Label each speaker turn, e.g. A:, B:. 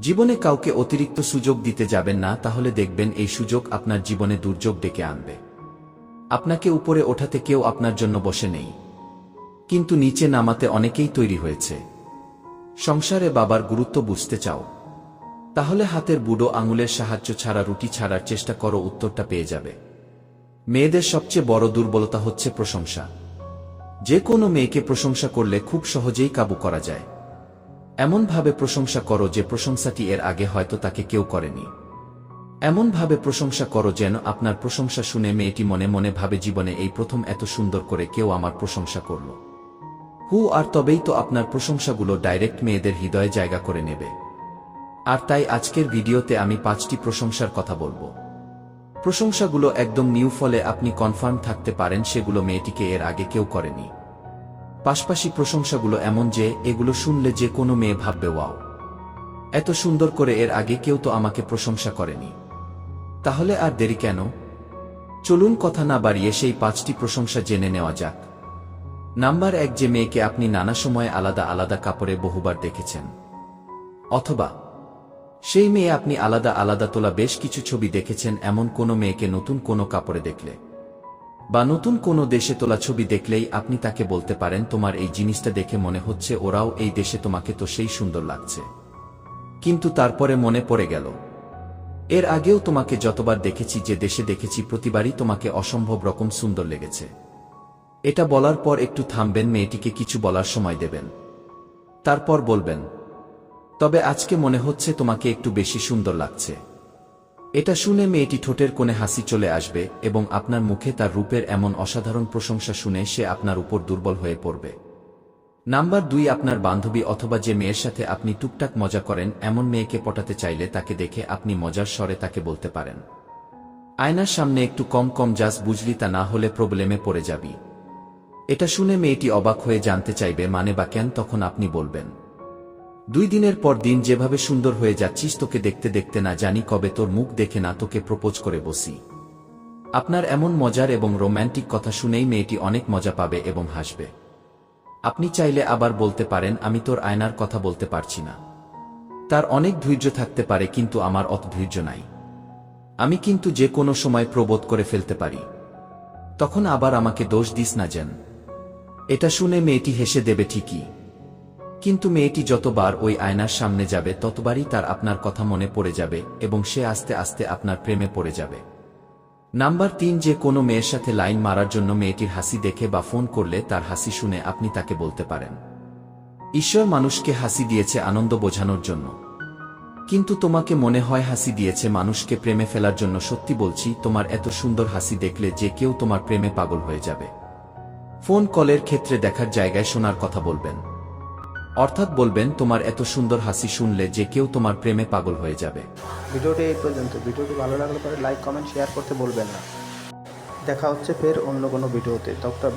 A: জীবনে কাউকে অতিরিক্ত সুযোগ দিতে যাবেন না, তাহলে দেখবেন এই সুযোগ আপনার জীবনে দুর্যোগ ডেকে আনবে। আপনাকে উপরে ওঠাতে কেউ আপনার জন্য বসে নেই। কিন্তু নিচে নামাতে অনেকেই তৈরি হয়েছে। সংসারে বাবার গুরুত্ব বুঝতে চাও। তাহলে হাতের বুড়ো আঙুলের সাহায্য ছাড়া রুটি ছাড়ার চেষ্টা করো, উত্তরটা পেয়ে যাবে। মেয়েদের সবচেয়ে বড় দুর্বলতা হচ্ছে প্রশংসা। যে কোনো মেয়েকে প্রশংসা করলে খুব সহজেই কাবু করা যায়। এমনভাবে প্রশংসা করো যে প্রশংসাটি এর আগে হয়তো তাকে কেউ করেনি। এমনভাবে প্রশংসা করো যেন আপনার প্রশংসা শুনে মেয়েটি মনে মনে ভাবে জীবনে এই প্রথম এত সুন্দর করে কেউ আমার প্রশংসা করল। হু, আর তবেই তো আপনার প্রশংসাগুলো ডাইরেক্ট মেয়েদের হৃদয়ে জায়গা করে নেবে। আর তাই আজকের ভিডিওতে আমি পাঁচটি প্রশংসার কথা বলব। প্রশংসাগুলো একদম নিউ ফলে আপনি কনফার্ম থাকতে পারেন সেগুলো মেয়েটিকে এর আগে কেউ করেনি। পাশাপাশি প্রশংসাগুলো এমন যে, এগুলো শুনলে যে কোনো মেয়ে ভাববে, ওয়াও, এত সুন্দর করে এর আগে কেউ তো আমাকে প্রশংসা করেনি। তাহলে আর দেরি কেন? চলুন কথা না বাড়িয়ে সেই পাঁচটি প্রশংসা জেনে নেওয়া যাক। নাম্বার এক, যে মেয়েকে আপনি নানা সময়ে আলাদা আলাদা কাপড়ে বহুবার দেখেছেন। অথবা, সেই মেয়ে আপনি আলাদা আলাদা তোলা বেশ কিছু ছবি দেখেছেন, এমন কোনো মেয়েকে নতুন কোনো কাপড়ে দেখলে। বা নতুন কোনো দেশে তোলা ছবি দেখলেই আপনি তাকে বলতে পারেন, তোমার এই জিনিসটা দেখে মনে হচ্ছে ওরাও এই দেশে তোমাকে তো সেই সুন্দর লাগছে। কিন্তু তারপরে মনে পড়ে গেল, এর আগেও তোমাকে যতবার দেখেছি, যে দেশে দেখেছি, প্রতিবারই তোমাকে অসম্ভব রকম সুন্দর লেগেছে। এটা বলার পর একটু থামবেন, মেয়েটিকে কিছু বলার সময় দেবেন। তারপর বলবেন, তবে আজকে মনে হচ্ছে তোমাকে একটু বেশি সুন্দর লাগছে। এটা শুনে মেয়েটি ঠোঁটের কোণে হাসি চলে আসবে এবং আপনার মুখে তার রূপের এমন অসাধারণ প্রশংসা শুনে সে আপনার উপর দুর্বল হয়ে পড়বে। নাম্বার দুই, আপনার বান্ধবী অথবা যে মেয়ের সাথে আপনি টুকটাক মজা করেন, এমন মেয়েকে পটাতে চাইলে তাকে দেখে আপনি মজার স্বরে তাকে বলতে পারেন। আয়নার সামনে একটু কম কম যাস বুঝলি তা না হলে প্রবলেমে পড়ে যাবি। এটা শুনে মেয়েটি অবাক হয়ে জানতে চাইবে মানে বা কেন তখন আপনি বলবেন। দুই দিনের পর দিন যেভাবে সুন্দর হয়ে যাচ্ছিস তোকে দেখতে দেখতে না জানি কবে তোর মুখ দেখে না তোকে প্রপোজ করে বসি। আপনার এমন মজার এবং রোম্যান্টিক কথা শুনেই মেয়েটি অনেক মজা পাবে এবং হাসবে। আপনি চাইলে আবার বলতে পারেন, আমি তোর আয়নার কথা বলতে পারছি না। তার অনেক ধৈর্য থাকতে পারে কিন্তু আমার অত ধৈর্য নাই। আমি কিন্তু যে কোনো সময় প্রবোধ করে ফেলতে পারি। তখন আবার আমাকে দোষ দিস না যেন। এটা শুনে মেয়েটি হেসে দেবে ঠিকই। কিন্তু মেয়েটি যতবার ওই আয়নার সামনে যাবে, ততবারই তার আপনার কথা মনে পড়ে যাবে এবং সে আস্তে আস্তে আপনার প্রেমে পড়ে যাবে। নাম্বার তিন, যে কোনো মেয়ের সাথে লাইন মারার জন্য মেয়েটির হাসি দেখে বা ফোন করলে তার হাসি শুনে আপনি তাকে বলতে পারেন। ঈশ্বর মানুষকে হাসি দিয়েছে আনন্দ বোঝানোর জন্য। কিন্তু তোমাকে মনে হয় হাসি দিয়েছে মানুষকে প্রেমে ফেলার জন্য। সত্যি বলছি, তোমার এত সুন্দর হাসি দেখলে যে কেউ তোমার প্রেমে পাগল হয়ে যাবে। ফোন কলের ক্ষেত্রে দেখার জায়গায় শোনার কথা বলবেন। অর্থাৎ বলবেন, তোমার এত সুন্দর হাসি শুনলে যে কেউ তোমার প্রেমে পাগল হয়ে যাবে।
B: ভিডিওটি এই পর্যন্ত। ভিডিওটি ভালো লাগলে পরে লাইক, কমেন্ট, শেয়ার করতে বলবেন না। দেখা হচ্ছে ফের অন্য কোনো ভিডিওতে। ডক্টর